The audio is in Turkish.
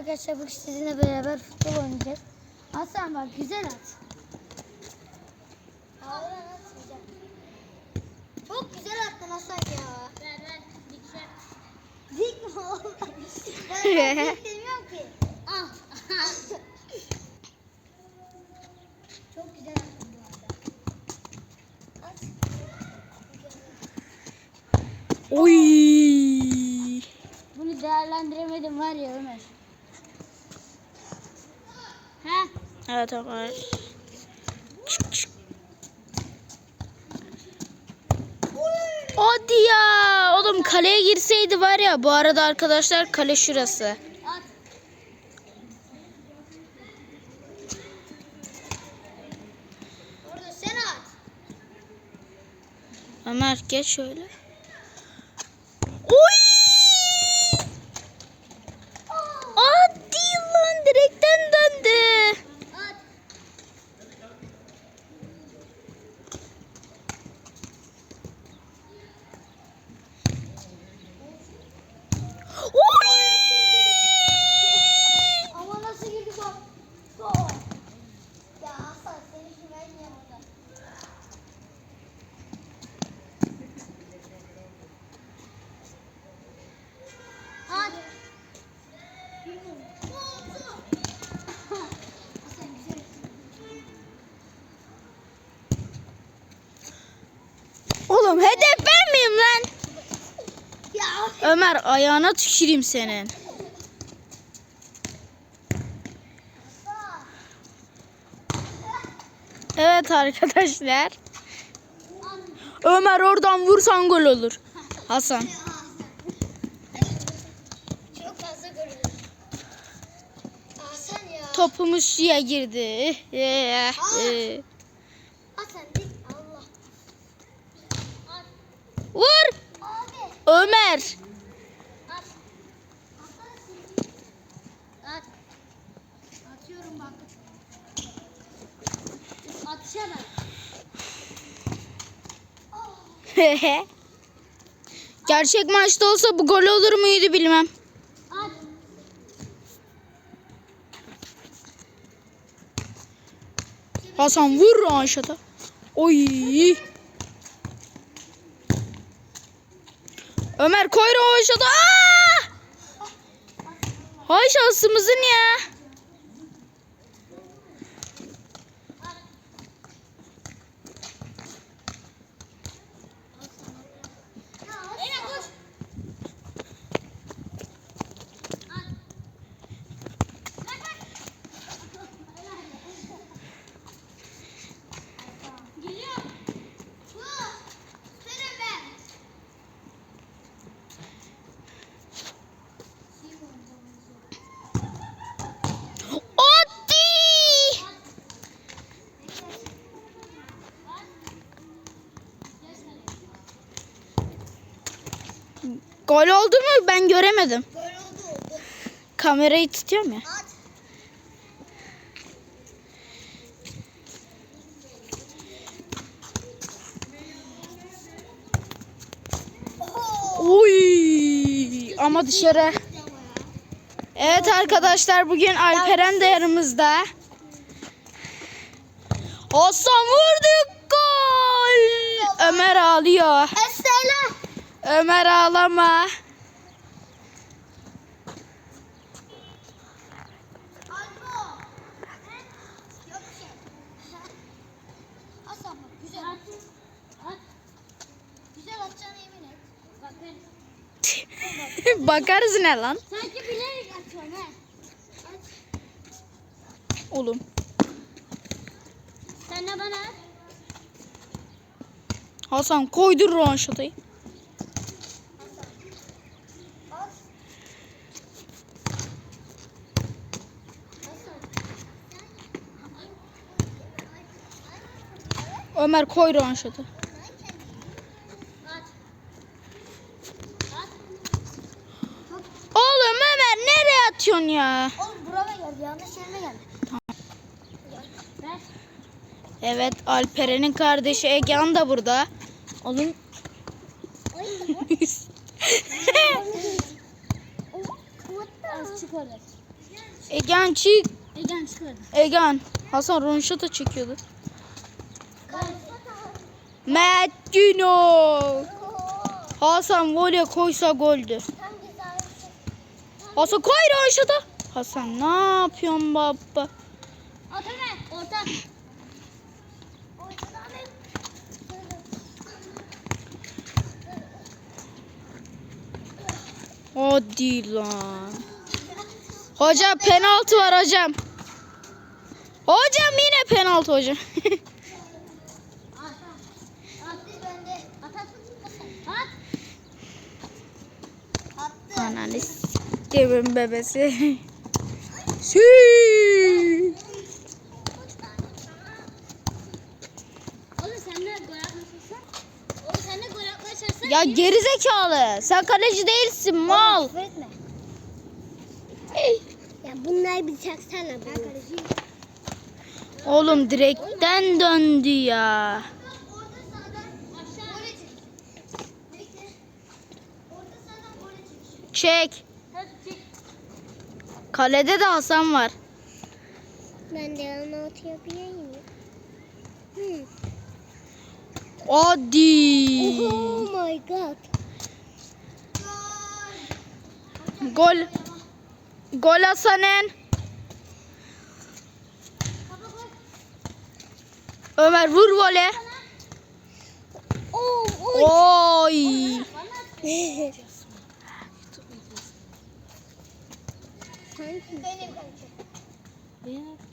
arkadaşlar bugün sizinle beraber futbol oynayacağız. Hasan bak güzel at. Ağır at güzel. Çok güzel attın Hasan ya. Ver ver. Dikşer. Dik mi oğlum? Ben dik demiyorum ki. Ah. Çok güzel attın bu arada. At. Oy. Bunu değerlendiremedim var ya Ömer. He? Evet Ömer. Hadi ya. Oğlum kaleye girseydi var ya. Bu arada arkadaşlar kale şurası. At. Orada sen at. Ömer geç şöyle. Oy! Hadi lan direkten döndü. At. Oy! Ama nasıl girdi bak. Gol. Ya Hasan seni şu ben yanımda. At. Hasan güzel. Oğlum hedef ben miyim lan? Ya Ömer ayağına tüküreyim senin. Evet arkadaşlar. Ömer oradan vursan gol olur. Hasan. Topumuz suya girdi. Dik Allah. Vur. Ömer. At. At. Atıyorum bak. Atışa bak. Gerçek maçta olsa bu gol olur muydu bilmem. Hasan vur aşağıda. Oy. Ömer koy aşağıda. Aa! Hay şansımızın ya. Ene koş. At. Bak bak. Geliyor. Bu. Senin ben. Oti. Gol oldu mu ben göremedim. Gol oldu oldu. Kamerayı tutuyorum ya. At. Oy. Ama dışarı. Evet arkadaşlar bugün Alperen de yanımızda. Hasan vurduk gol. Ömer ağlıyor. Ömer ağlama. Bakarız ne lan? Sanki bilerek atıyorum he. Oğlum. Sen de bana. Hasan koydur ronşatayı. Ömer koy. At. Oğlum Ömer nereye atıyorsun ya? Oğlum burama geldi. Yanlış yerime geldi. Ver. Evet Alperen'in kardeşi Egehan da burada. Oğlum. Az çık oraya. Egen çık. Egen çıkardı. Egen. Hasan Ronşat'a çekiyordu. Mert Günok. Oo. Hasan voley koysa goldü. Hasan koy Ronşat'a. Hasan ne yapıyorsun baba? At. Orta. Hadi lan. Hocam penaltı var hocam. Hocam yine penaltı hocam. At. Attı bende. At at. At. Attı. Ananı s**timin bebesi. Sü. De gol atmaya çalışsan. Oğlum sen. Ya kaleci değilsin mal. Ya bunları bir çaksana. Oğlum direkten döndü ya. Çek. Çek. Hadi çek. Kalede de Hasan var. Ben de onu at yapayım. Hmm. Hadi. Oh my god. Gol. Gol Hasan'ın. Ömer vur vole. Oh, Oy. Sanki. Benim kalecim. Benim.